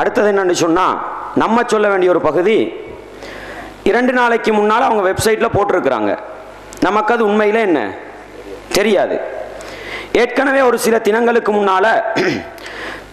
அடுத்தது என்னன்னு சொன்னால் நம்ம சொல்ல வேண்டிய ஒரு பகுதி இரண்டு நாளைக்கு முன்னால் அவங்க வெப்சைட்டில் போட்டிருக்கிறாங்க. நமக்கு அது உண்மையில் என்ன? தெரியாது. ஏற்கனவே ஒரு சில தினங்களுக்கு முன்னால்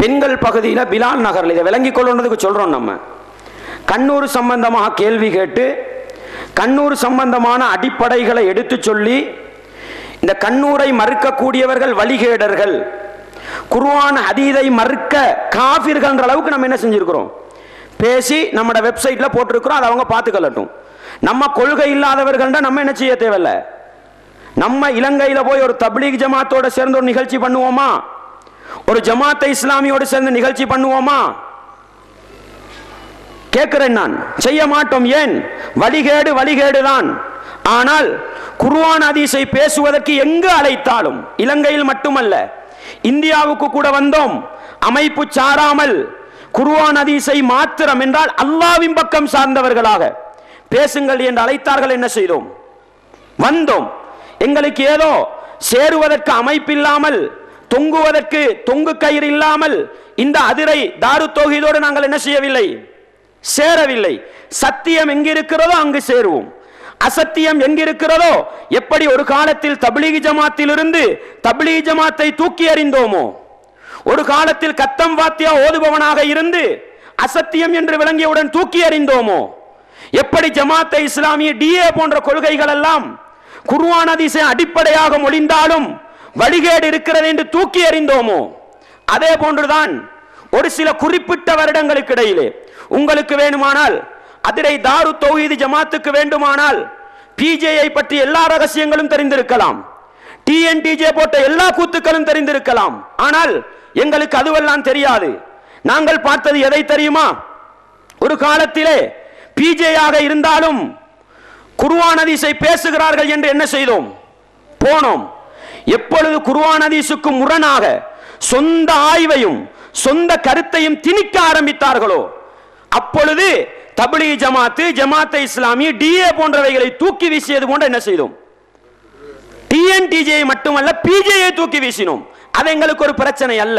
பெண்கள் பகுதியில் பிலால் நகரில் இதை விளங்கி கொள்ளுன்றதுக்கு சொல்கிறோம் நம்ம. கண்ணூர் சம்பந்தமாக கேள்வி கேட்டு கண்ணூர் சம்பந்தமான அடிப்படைகளை எடுத்து சொல்லி இந்த கண்ணூரை மறுக்கக்கூடியவர்கள் வழிகேடர்கள் குர்ஆன் ஹதீதை மறுக்க காஃபிர்கள்ன்ற அளவுக்கு நம்ம என்ன செஞ்சுருக்கிறோம்? பேசி நம்மட வெப்சைட்டில் போட்டிருக்கிறோம் அதை அவங்க பார்த்துக்கலட்டும். நம்ம கொள்கை இல்லாதவர்கள்டா நம்ம என்ன செய்ய தேவையில்ல? நம்ம இலங்கையில் போய் ஒரு தப்லீக் ஜமாத்தோட சேர்ந்து ஒரு நிகழ்ச்சி பண்ணுவோமா? ஒரு ஜமாத்தை இஸ்லாமியோடு சேர்ந்து நிகழ்ச்சி பண்ணுவோமா? கேட்கிறேன் நான். செய்ய மாட்டோம் ஏன்? வழிகேடு வழிகேடு தான் ஆனால் குர்வான் அதிசை பேசுவதற்கு எங்கு அழைத்தாலும் இலங்கையில் மட்டுமல்ல இந்தியாவுக்கு கூட வந்தோம். அமைப்பு சாராமல் குருவான் ஹதீஸை மாத்திரம் என்றால் அல்லாவின் பக்கம் சார்ந்தவர்களாக பேசுங்கள் என்று அழைத்தார்கள் என்ன செய்தோம்? வந்தோம். எங்களுக்கு ஏதோ சேருவதற்கு அமைப்பில்லாமல் தொங்குவதற்கு தொங்கு கயிறு இல்லாமல் இந்த அதிரை தாரு தொகையோடு நாங்கள் என்ன செய்யவில்லை? சேரவில்லை. சத்தியம் எங்கிருக்கிறதோ அங்கு சேருவோம். அசத்தியம் எங்கிருக்கிறதோ? எப்படி ஒரு காலத்தில் தபிலீகி ஜமாத்தில் இருந்து ஜமாத்தை தூக்கி அறிந்தோமோ ஒரு காலத்தில் கத்தம் வாத்தியா ஓதுபவனாக இருந்து அசத்தியம் என்று விளங்கியவுடன் தூக்கி அறிந்தோமோ எப்படி ஜமாத்தை இஸ்லாமிய டிஏ போன்ற கொள்கைகள் எல்லாம் குர்ஆன் ஹதீஸை அடிப்படையாக மொழிந்தாலும் வழிகேடு இருக்கிறது என்று தூக்கி அறிந்தோமோ அதே போன்றுதான் ஒரு சில குறிப்பிட்ட வருடங்களுக்கு இடையிலே உங்களுக்கு வேணுமானால் அதிரை தாரு தௌஹீது ஜமாத்துக்கு வேண்டுமானால் பிஜேஐ பற்றி எல்லா ரகசியங்களும் தெரிந்திருக்கலாம். டிஎன்டிஜே போட்ட எல்லா கூத்துக்களும் தெரிந்திருக்கலாம். ஆனால் எங்களுக்கு அதுவெல்லாம் தெரியாது. நாங்கள் பார்த்தது எதை தெரியுமா? ஒரு காலத்திலே பிஜேயாக இருந்தாலும் குருவானதீசை பேசுகிறார்கள் என்று என்ன செய்தோம்? போனோம். எப்பொழுது குர்ஆன் முரணாக சொந்த ஆய்வையும் சொந்த கருத்தையும் திணிக்க ஆரம்பித்தார்களோ அப்பொழுது தபிலி ஜமாத்து ஜமாத்தை இஸ்லாமி டிஏ போன்றவைகளை தூக்கி வீசியது போன்ற என்ன செய்தோம்? டிஎன்டிஜே மட்டுமல்ல பிஜேயை தூக்கி வீசினோம். அது எங்களுக்கு ஒரு பிரச்சனை அல்ல.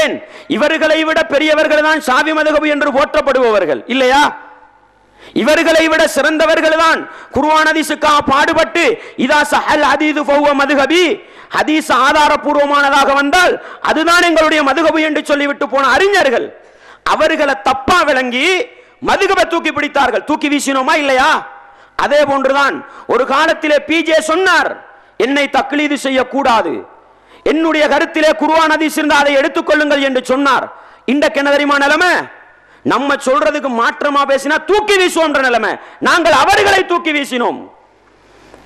ஏன்? இவர்களை விட பெரியவர்கள் தான் சாவி மதகபு என்று போற்றப்படுபவர்கள். இல்லையா? இவர்களை விட சிறந்தவர்கள் தான் குர்ஆன் அதிசுக்காக பாடுபட்டு இதா சஹல் அதிது ஃபௌவ மதுகபி ஹதீஸ் ஆதாரபூர்வமானதாக வந்தால் அதுதான் எங்களுடைய மதுகபு என்று சொல்லிவிட்டு போன அறிஞர்கள். அவர்களை தப்பா விளங்கி மதுகபை தூக்கி பிடித்தார்கள். தூக்கி வீசினோமா இல்லையா? அதே போன்றுதான் ஒரு காலத்திலே பிஜே சொன்னார் என்னை தக்லீது செய்யக்கூடாது. என்னுடைய கருத்திலே குருவான் ஹதீஸ் இருந்தால் அதை எடுத்துக்கொள்ளுங்கள் என்று சொன்னார். இன்றைக்கு என்ன தெரியுமா நிலைமை? நம்ம சொல்றதுக்கு மாற்றமா பேசினா தூக்கி வீசுவோன்ற நிலைமை. நாங்கள் அவர்களை தூக்கி வீசினோம்.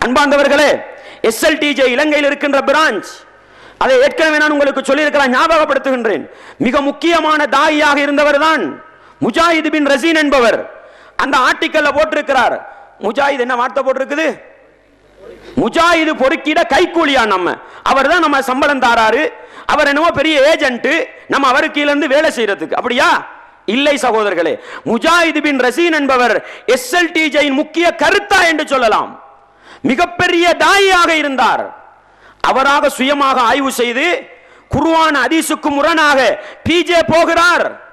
அன்பாந்தவர்களே எஸ்எல்டிஜே இலங்கையில் இருக்கின்ற பிரான்ச் அதை ஏற்கனவே நான் உங்களுக்கு சொல்லியிருக்கிறேன் ஞாபகப்படுத்துகின்றேன். மிக முக்கியமான தாயியாக இருந்தவர் தான் முஜாஹித் பின் ரசீன் என்பவர். அந்த ஆர்டிக்கல்ல போட்டிருக்கிறார். முஜாஹித் என்ன வார்த்தை போட்டிருக்குது? முஜாஹிது பொறுக்கிட கைக்கூலியா நம்ம. அவர் தான் நம்ம சம்பளம் தாராரு. அவர் என்னமோ பெரிய ஏஜென்ட் நம்ம அவர் கீழேருந்து வேலை செய்யறதுக்கு. அப்படியா? இல்லை சகோதரர்களே. முஜாஹிது பின் ரசீன் என்பவர் எஸ்எல்டிஜையின் முக்கிய கருத்தா என்று சொல்லலாம். மிகப்பெரிய தாயாக இருந்தார். அவராக சுயமாக ஆய்வு செய்து குருவான அதிசுக்கு முரணாக பிஜே போகிறார்.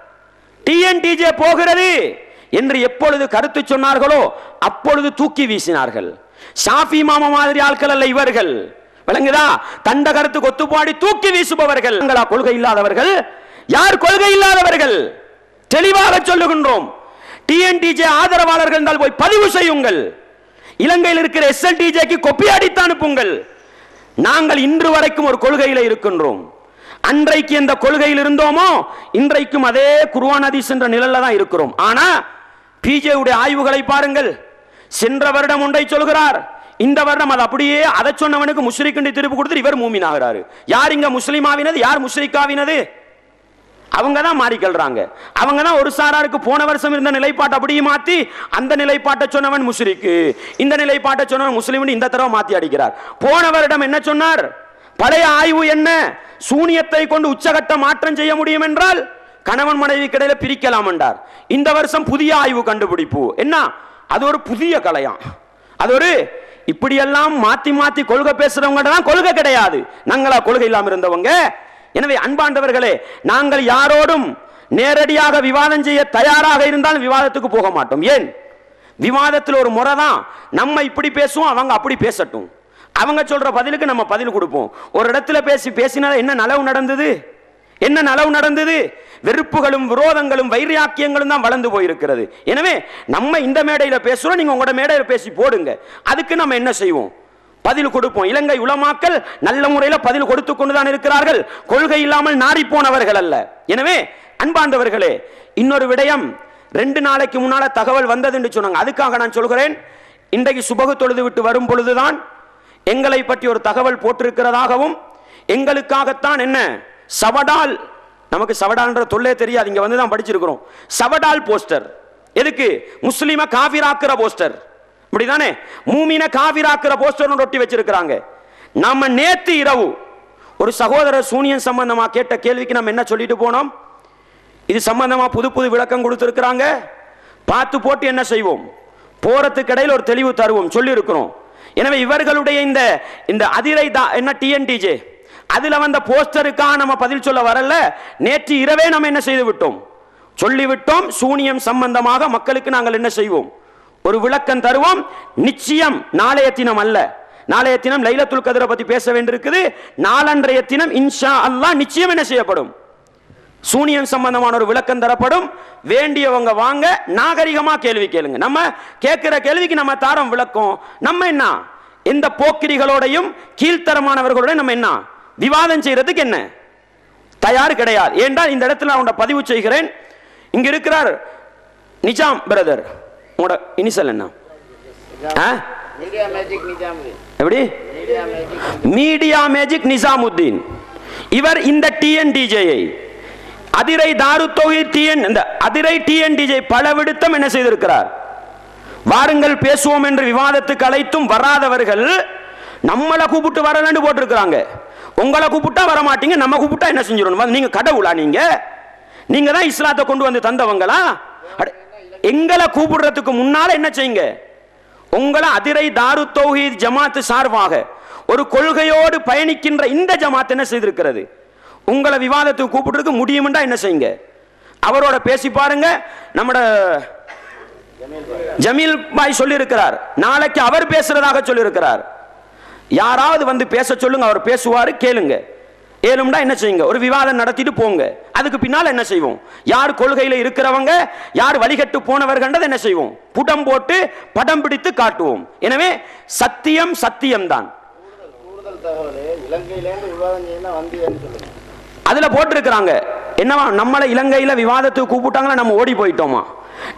டிஎன்டிஜே போகிறது என்று எப்பொழுது கருத்து சொன்னார்களோ அப்பொழுது தூக்கி வீசினார்கள். ஷாஃபி மாமா மாதிரி ஆட்கள் அல்ல இவர்கள். விளங்குதா? தண்ட கருத்து கொத்துப்பாடி தூக்கி வீசுபவர்கள். எங்களா கொள்கை இல்லாதவர்கள்? யார் கொள்கை இல்லாதவர்கள்? தெளிவாக சொல்லுகின்றோம். டிஎன்டிஜே ஆதரவாளர்கள் என்றால் போய் பதிவு செய்யுங்கள். இலங்கையில் இருக்கிற எஸ்எல்டிஜேக்கு கொப்பி அடித்து அனுப்புங்கள். நாங்கள் இன்று வரைக்கும் ஒரு கொள்கையில் இருக்கின்றோம். அன்றைக்கு எந்த கொள்கையில் இருந்தோமோ இன்றைக்கும் அதே குருவான் ஹதீஸ் என்ற நிழல்ல தான் இருக்கிறோம். ஆனா பிஜேவுடைய ஆய்வுகளை பாருங்கள். சென்ற வருடம் ஒன்றை சொல்கிறார். இந்த வருடம் அது அப்படியே அதை சொன்னவனுக்கு முஸ்லிக்கு திருப்பி கொடுத்து இவர் மூமின் ஆகிறாரு. யார் இங்க ஆவினது யார் முஸ்லிக்காவினது அவங்க தான் மாறிக்கல்றாங்க. அவங்க தான் ஒரு சாராருக்கு போன வருஷம் இருந்த நிலைப்பாட்டை அப்படியே மாத்தி அந்த நிலைப்பாட்டை சொன்னவன் முஸ்லிக்கு இந்த நிலைப்பாட்டை சொன்னவன் முஸ்லீம்னு இந்த தடவை மாத்தி அடிக்கிறார். போன வருடம் என்ன சொன்னார்? பழைய ஆய்வு என்ன? சூனியத்தை கொண்டு உச்சகட்ட மாற்றம் செய்ய முடியும் என்றால் கணவன் மனைவி கிடையில பிரிக்கலாம் என்றார் இந்த வருஷம் புதிய ஆய்வு கண்டுபிடிப்பு. என்ன? அது ஒரு புதிய கலையாம் அது ஒரு இப்படியெல்லாம் மாத்தி மாத்தி கொள்கை பேசுறவங்க தான் கொள்கை கிடையாது. நாங்களா கொள்கை இல்லாம இருந்தவங்க. எனவே அன்பாண்டவர்களே நாங்கள் யாரோடும் நேரடியாக விவாதம் செய்ய தயாராக இருந்தால் விவாதத்துக்கு போக மாட்டோம். ஏன்? விவாதத்தில் ஒரு முறை தான் நம்ம இப்படி பேசுவோம் அவங்க அப்படி பேசட்டும். அவங்க சொல்ற பதிலுக்கு நம்ம பதில் கொடுப்போம். ஒரு இடத்துல பேசி பேசினால என்ன நலவு நடந்தது? என்ன நலவு நடந்தது? வெறுப்புகளும் விரோதங்களும் வைரியாக்கியங்களும் தான் வளர்ந்து போயிருக்கிறது. எனவே நம்ம இந்த மேடையில் பேசுகிறோம் நீங்கள் உங்களோட மேடையில் பேசி போடுங்க. அதுக்கு நம்ம என்ன செய்வோம்? பதில் கொடுப்போம். இலங்கை உலமாக்கல் நல்ல முறையில் பதில் கொடுத்து கொண்டுதான் இருக்கிறார்கள். கொள்கை இல்லாமல் நாரி போனவர்கள் அல்ல. எனவே அன்பாண்டவர்களே இன்னொரு விடயம். ரெண்டு நாளைக்கு முன்னால் தகவல் வந்தது என்று சொன்னாங்க. அதுக்காக நான் சொல்கிறேன். இன்றைக்கு சுபகு தொழுது விட்டு வரும் பொழுதுதான் எங்களை பற்றி ஒரு தகவல் போட்டிருக்கிறதாகவும் எங்களுக்காகத்தான் என்ன? சவடால் நமக்கு சவடால்ன்ற தொல்லே தெரியாது இங்க வந்து தான் படிச்சிருக்கிறோம். சவடால் போஸ்டர். எதுக்கு? முஸ்லீமை காவிராக்குற போஸ்டர். இப்படிதானே மூமின காவிராக்குற போஸ்டர் ஒட்டி வச்சிருக்கிறாங்க. நம்ம நேத்து இரவு ஒரு சகோதரர் சூனியன் சம்பந்தமா கேட்ட கேள்விக்கு நம்ம என்ன சொல்லிட்டு போனோம்? இது சம்பந்தமா புது புது விளக்கம் கொடுத்துருக்குறாங்க. பார்த்து போட்டு என்ன செய்வோம்? போறதுக்கு இடையில் ஒரு தெளிவு தருவோம். சொல்லி இருக்கிறோம் எனவே இவர்களுடைய இந்த இந்த அதிரை தான் என்ன டிஎன்டிஜே அதில் வந்த போஸ்டருக்காக நம்ம பதில் சொல்ல வரல. நேற்று இரவே நம்ம என்ன செய்து விட்டோம்? சொல்லிவிட்டோம் சூனியம் சம்பந்தமாக மக்களுக்கு நாங்கள் என்ன செய்வோம்? ஒரு விளக்கம் தருவோம் நிச்சயம் நாளைய தினம் அல்ல. நாளைய தினம் லைலத்துல் கதிரை பத்தி பேச வேண்டியிருக்குது. நாளன்றைய தினம் இன்ஷா அல்லா நிச்சயம் என்ன செய்யப்படும்? சூனியம் சம்பந்தமான ஒரு விளக்கம் தரப்படும். வேண்டியவங்க வாங்க நாகரிகமா கேள்வி கேளுங்க. நம்ம கேட்கிற கேள்விக்கு நம்ம தாரம் விளக்கம். நம்ம என்ன? எந்த போக்கிரிகளோடையும் கீழ்த்தரமானவர்களோட நம்ம என்ன? விவாதம் செய்யறதுக்கு என்ன? தயார் கிடையாது. ஏன்றால் இந்த இடத்துல அவனோட பதிவு செய்கிறேன்? இங்க இருக்கிறார் நிஜாம் பிரதர் உங்களோட இனிஷியல் என்ன? எப்படி? Media magic media magic Nizamuddin இவர் இந்த டிஎன்டிஜேயை அதிரை தாரு டிஎன் இந்த அதிரை டிஎன்டிஜே பல விடுத்தம் என்ன செய்திருக்கிறார்? வாருங்கள் பேசுவோம் என்று விவாதத்துக்கு அழைத்தும் வராதவர்கள் நம்மளை கூப்பிட்டு வரலன்னு போட்டிருக்கிறாங்க. உங்களை கூப்பிட்டா வர மாட்டீங்க நம்ம கூப்பிட்டா என்ன செஞ்சிடணும்? நீங்க கடவுளா நீங்க? நீங்க தான் இஸ்லாத்தை கொண்டு வந்து தந்தவங்களா? எங்களை கூப்பிடுறதுக்கு முன்னால என்ன செய்யுங்க? உங்களை அதிரை தாரு தௌஹீத் ஜமாத்து சார்பாக ஒரு கொள்கையோடு பயணிக்கின்ற இந்த ஜமாத் என்ன செய்திருக்கிறது? உங்களை விவாதத்துக்கு கூப்பிட்டுருக்கு முடியும்டா என்ன செய்யுங்க? அவரோட பேசி பாருங்க. நம்மட ஜமீல் பாய் சொல்லியிருக்கிறார். நாளைக்கு அவர் பேசுறதாக சொல்லியிருக்கிறார். யாராவது வந்து பேச சொல்லுங்க அவர் பேசுவார் கேளுங்க. ஏழும்டா என்ன செய்யுங்க? ஒரு விவாதம் நடத்திட்டு போங்க. அதுக்கு பின்னால் என்ன செய்வோம்? யார் கொள்கையில் இருக்கிறவங்க யார் வழிகட்டு போனவர்கள்ன்றதை என்ன செய்வோம்? புடம் போட்டு படம் பிடித்து காட்டுவோம். எனவே சத்தியம் சத்தியம்தான். கூடுதல் இலங்கையிலேருந்து விவாதம் செய்யணும் அதில் போட்டிருக்கிறாங்க. என்னவா? நம்மளை இலங்கையில் விவாதத்துக்கு கூப்பிட்டாங்களா? நம்ம ஓடி போயிட்டோமா?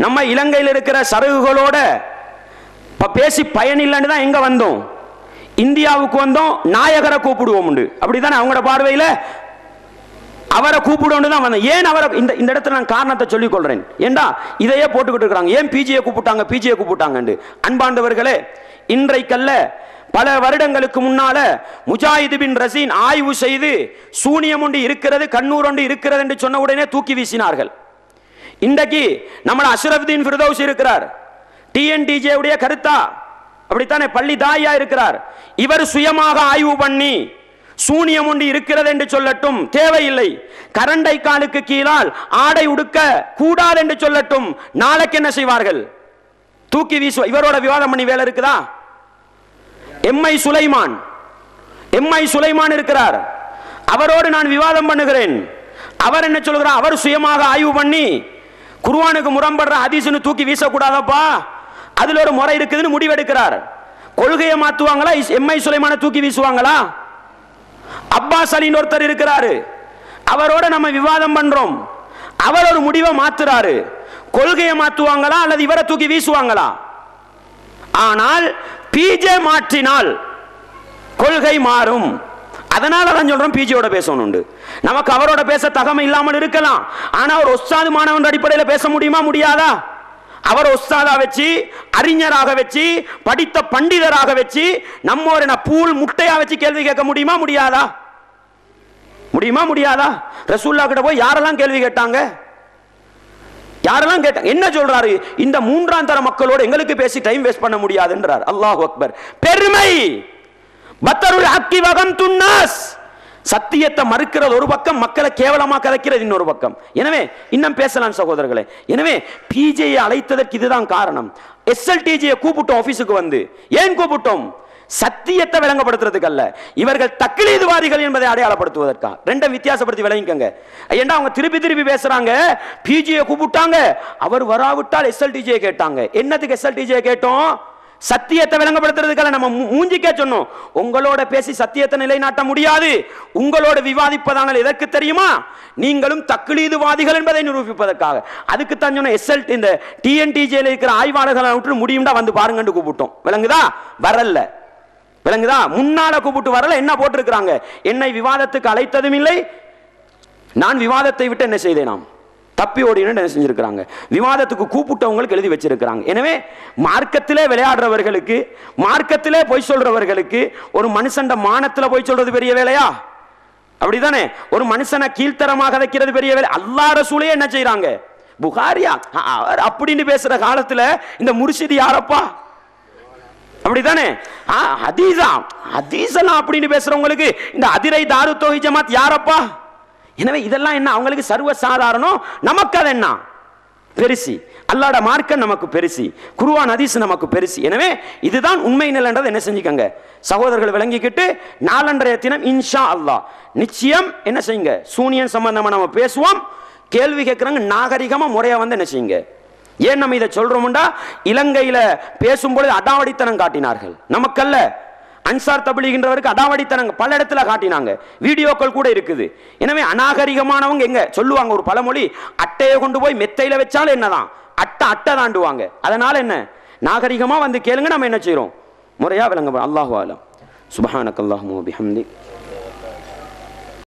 நம்ம இலங்கையில் இருக்கிற சரகுகளோட இப்போ பேசி பயனில்லைன்னு தான் எங்கே வந்தோம்? இந்தியாவுக்கு வந்தோம் நாயகரை கூப்பிடுவோம் உண்டு. அப்படித்தானே? அவங்களோட பார்வையில் அவரை கூப்பிடுவோம் தான் வந்தேன் ஏன் அவரை இந்த இந்த இடத்துல நான் காரணத்தை சொல்லிக் கொள்கிறேன் ஏண்டா? இதையே போட்டுக்கிட்டு இருக்கிறாங்க. ஏன் பிஜியை கூப்பிட்டாங்க? பிஜியை கூப்பிட்டாங்கண்டு அன்பாண்டவர்களே இன்றைக்கல்ல பல வருடங்களுக்கு முன்னால முஜாஹிது பின் ரசீன் ஆய்வு செய்து சூனியம் ஒன்று இருக்கிறது கண்ணூர் ஒன்று இருக்கிறது என்று சொன்ன உடனே தூக்கி வீசினார்கள். இன்றைக்கு நம்மள அஷ்ரஃபுதீன் ஃபிர்தௌஸ் இருக்கிறார். டிஎன்டிஜே உடைய கருத்தா? அப்படித்தானே? பள்ளி தாயா இருக்கிறார். இவர் சுயமாக ஆய்வு பண்ணி சூனியம் ஒன்று இருக்கிறது என்று சொல்லட்டும் தேவையில்லை. கரண்டை காலுக்கு கீழால் ஆடை உடுக்க கூடாது என்று சொல்லட்டும் நாளைக்கு என்ன செய்வார்கள்? தூக்கி வீசுவ இவரோட விவாதம் பண்ணி வேலை இருக்குதா? எம்ஐ சுலைமான். எம்ஐ சுலைமான் இருக்கிறார். அவரோடு நான் விவாதம் பண்ணுகிறேன். அவர் என்ன சொல்கிறார்? அவர் சுயமாக ஆய்வு பண்ணி குருவானுக்கு முரம்படுற ஹதீஸ்னு தூக்கி வீசக்கூடாதப்பா. அதில் ஒரு முறை இருக்குதுன்னு முடிவெடுக்கிறார். கொள்கையை மாத்துவாங்களா எம்ஐ சுலைமான தூக்கி வீசுவாங்களா? அப்பாஸ் அலின்னு ஒருத்தர் இருக்கிறாரு. அவரோட நம்ம விவாதம் பண்றோம். அவர் ஒரு முடிவை மாத்துறாரு கொள்கையை மாத்துவாங்களா அல்லது இவரை தூக்கி வீசுவாங்களா? ஆனால் பிஜே மாற்றினால் கொள்கை மாறும். அதனால தான் சொல்றோம் பிஜியோட பேசணும் நமக்கு அவரோட பேச தகமை இல்லாமல் இருக்கலாம். ஆனா ஒரு ஒஸ்தாது மாணவன் அடிப்படையில் பேச முடியுமா முடியாதா? அவர் ஒஸ்தாதா வச்சு அறிஞராக வச்சு படித்த பண்டிதராக வச்சு நம்ம ஒரு என்ன பூல் முட்டையா வச்சு கேள்வி கேட்க முடியுமா முடியாதா? முடியுமா முடியாதா? ரசூல்லா கிட்ட போய் யாரெல்லாம் கேள்வி கேட்டாங்க? யாரெல்லாம் கேட்டாங்க என்ன சொல்றாரு? இந்த மூன்றாம் தர மக்களோட எங்களுக்கு பேசி டைம் வேஸ்ட் பண்ண முடியாதுன்றார். அல்லாஹ் அக்பர். பெருமை! பத்தருள் அக்கி வகம் துன்னாஸ் சத்தியத்தை மறுக்கிறது ஒரு பக்கம் மக்களை கேவலமாக கதைக்கிறது இன்னொரு பக்கம். எனவே இன்னும் பேசலாம் சகோதரர்களே. எனவே பிஜேயை அழைத்ததற்கு இதுதான் காரணம். எஸ்எல்டிஜியை கூப்பிட்டோம் ஆஃபீஸுக்கு வந்து. ஏன் கூப்பிட்டோம்? சத்தியத்தை விளங்கப்படுத்துறதுக்கு அல்ல இவர்கள் தக்லீதுவாதிகள் என்பதை அடையாளப்படுத்துவதற்கா ரெண்டும் வித்தியாசப்படுத்தி விளங்கிக்கங்க. ஏன்னா அவங்க திருப்பி திருப்பி பேசுறாங்க? பிஜியை கூப்பிட்டாங்க. அவர் வராவிட்டால் எஸ்எல்டிஜியை கேட்டாங்க. என்னத்துக்கு எஸ்எல்டிஜியை கேட்டோம்? சத்தியத்தை விளங்கப்படுத்துறதுக்காக நம்ம மூஞ்சிக்கே சொன்னோம். உங்களோட பேசி சத்தியத்தை நிலைநாட்ட முடியாது. உங்களோட விவாதிப்பதானால் எதற்கு தெரியுமா? நீங்களும் தக்லீதுவாதிகள் என்பதை நிரூபிப்பதற்காக. அதுக்கு தான் சொன்ன எஸ்எல்டி இந்த டிஎன்டிஜேல இருக்கிற ஆய்வாளர்களை விட்டு முடியும்டா வந்து பாருங்கன்னு கூப்பிட்டோம். விளங்குதா? வரல விளங்குதா? முன்னால கூப்பிட்டு வரல என்ன போட்டிருக்கிறாங்க? என்னை விவாதத்துக்கு அழைத்ததும் இல்லை. நான் விவாதத்தை விட்டு என்ன செய்தேனாம் தப்பி ஓடினு என்ன செஞ்சிருக்கிறாங்க? விவாதத்துக்கு கூப்பிட்டவங்களுக்கு எழுதி வச்சிருக்கிறாங்க. எனவே மார்க்கத்திலே விளையாடுறவர்களுக்கு மார்க்கத்திலே பொய் சொல்றவர்களுக்கு ஒரு மனுஷண்ட மானத்தில் பொய் சொல்றது பெரிய வேலையா? அப்படிதானே? ஒரு மனுஷனை கீழ்த்தரமாக வைக்கிறது பெரிய வேலை. அல்லா ரசூலே என்ன செய்யறாங்க புகாரியா? அவர் அப்படின்னு பேசுற காலத்துல இந்த முர்ஷிது யாரப்பா? அப்படித்தானே? ஆ, ஹதீஸா. அப்படின்னு பேசுறவங்களுக்கு இந்த அதிரை தாரு தொகை ஜமாத் யாரப்பா? எனவே இதெல்லாம் என்ன அவங்களுக்கு சர்வ சாதாரணம் நமக்கு அது என்ன? பெருசி. அல்லாட மார்க்கம் நமக்கு பெருசி. குருவான் அதிசு நமக்கு பெருசி. எனவே இதுதான் உண்மை நிலைன்றது. என்ன செஞ்சுக்கங்க? சகோதரர்கள் விளங்கிக்கிட்டு நாலன்றைய தினம் இன்ஷா அல்லாஹ். நிச்சயம் என்ன செய்யுங்க? சூனியன் சம்பந்தமா நம்ம பேசுவோம். கேள்வி கேட்குறாங்க நாகரிகமாக முறையாக வந்து என்ன செய்யுங்க? ஏன் நம்ம இதை சொல்றோம்டா? இலங்கையில பேசும்பொழுது அடாவடித்தனம் காட்டினார்கள். நமக்கல்ல. அன்சார் தபிழிகின்றவருக்கு அடாவடித்தனங்க பல இடத்துல காட்டினாங்க. வீடியோக்கள் கூட இருக்குது. எனவே அநாகரிகமானவங்க எங்க? சொல்லுவாங்க ஒரு பழமொழி அட்டையை கொண்டு போய் மெத்தையில வச்சாலும் என்னதான்? அட்டை அட்டை தாண்டுவாங்க. அதனால என்ன? நாகரிகமா வந்து கேளுங்க நம்ம என்ன செய்யறோம் முறையா விளங்க அல்லாஹு ஆலம் சுபஹானக்கல்லாஹு பிஹம்தி